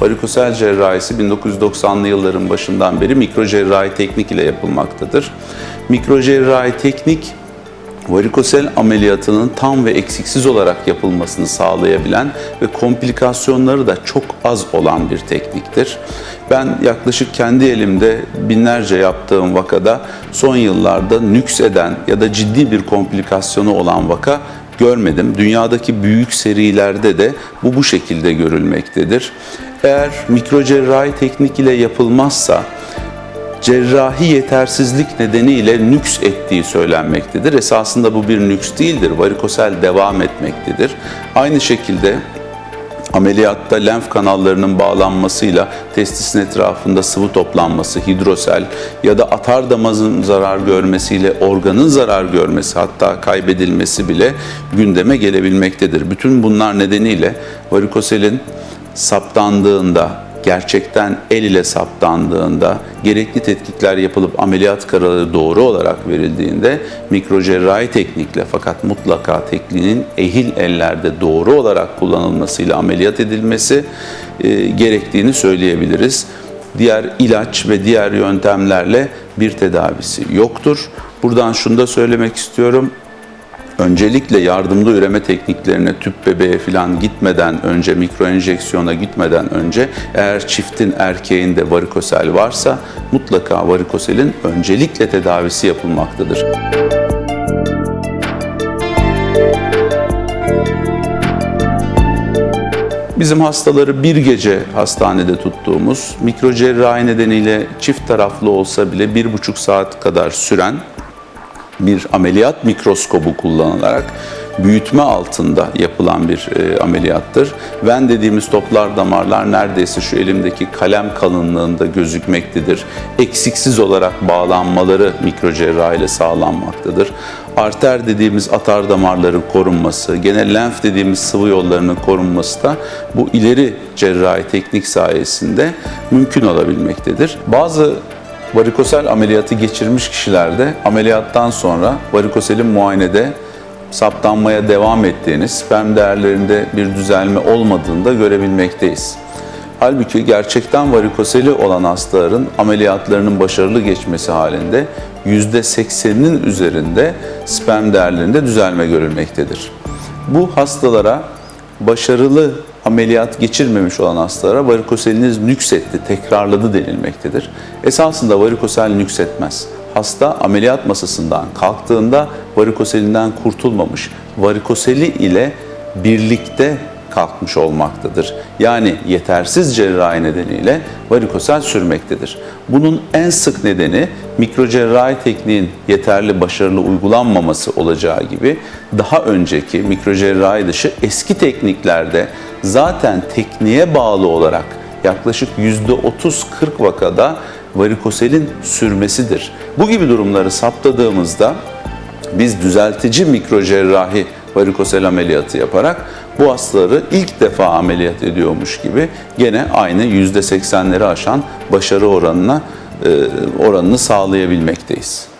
Varikosel cerrahisi 1990'lı yılların başından beri mikro cerrahi teknik ile yapılmaktadır. Mikro cerrahi teknik varikosel ameliyatının tam ve eksiksiz olarak yapılmasını sağlayabilen ve komplikasyonları da çok az olan bir tekniktir. Ben yaklaşık kendi elimde binlerce yaptığım vakada son yıllarda nüks eden ya da ciddi bir komplikasyonu olan vaka görmedim. Dünyadaki büyük serilerde de bu bu şekilde görülmektedir. Eğer mikrocerrahi teknik ile yapılmazsa cerrahi yetersizlik nedeniyle nüks ettiği söylenmektedir. Esasında bu bir nüks değildir. Varikosel devam etmektedir. Aynı şekilde Ameliyatta lenf kanallarının bağlanmasıyla testisin etrafında sıvı toplanması, hidrosel ya da atar damazın zarar görmesiyle organın zarar görmesi hatta kaybedilmesi bile gündeme gelebilmektedir. Bütün bunlar nedeniyle varikoselin saptandığında gerçekten el ile saptandığında, gerekli tetkikler yapılıp ameliyat kararı doğru olarak verildiğinde mikrocerrahi teknikle fakat mutlaka tekniğin ehil ellerde doğru olarak kullanılmasıyla ameliyat edilmesi e, gerektiğini söyleyebiliriz. Diğer ilaç ve diğer yöntemlerle bir tedavisi yoktur. Buradan şunu da söylemek istiyorum. Öncelikle yardımlı üreme tekniklerine tüp bebeğe falan gitmeden önce, mikro enjeksiyona gitmeden önce eğer çiftin erkeğinde varikosel varsa mutlaka varikoselin öncelikle tedavisi yapılmaktadır. Bizim hastaları bir gece hastanede tuttuğumuz mikrocerrahi nedeniyle çift taraflı olsa bile bir buçuk saat kadar süren bir ameliyat mikroskobu kullanılarak büyütme altında yapılan bir e, ameliyattır. Ven dediğimiz toplar damarlar neredeyse şu elimdeki kalem kalınlığında gözükmektedir. Eksiksiz olarak bağlanmaları mikrocerrahi ile sağlanmaktadır. Arter dediğimiz atar damarların korunması, gene lenf dediğimiz sıvı yollarının korunması da bu ileri cerrahi teknik sayesinde mümkün olabilmektedir. Bazı varikosel ameliyatı geçirmiş kişilerde ameliyattan sonra varikoselin muayenede saptanmaya devam ettiğini, sperm değerlerinde bir düzelme olmadığını da görebilmekteyiz. Halbuki gerçekten varikoseli olan hastaların ameliyatlarının başarılı geçmesi halinde %80'inin üzerinde sperm değerlerinde düzelme görülmektedir. Bu hastalara başarılı ameliyat geçirmemiş olan hastalara varikoseliniz nüksetti, tekrarladı denilmektedir. Esasında varikosel nüksetmez. Hasta ameliyat masasından kalktığında varikoselinden kurtulmamış, varikoseli ile birlikte kalkmış olmaktadır. Yani yetersiz cerrahi nedeniyle varikosel sürmektedir. Bunun en sık nedeni mikrocerrahi tekniğin yeterli başarılı uygulanmaması olacağı gibi daha önceki mikrocerrahi dışı eski tekniklerde zaten tekniğe bağlı olarak yaklaşık %30-40 vakada varikoselin sürmesidir. Bu gibi durumları saptadığımızda biz düzeltici mikrocerrahi varikosel ameliyatı yaparak bu hastaları ilk defa ameliyat ediyormuş gibi gene aynı %80'leri aşan başarı oranına oranını sağlayabilmekteyiz.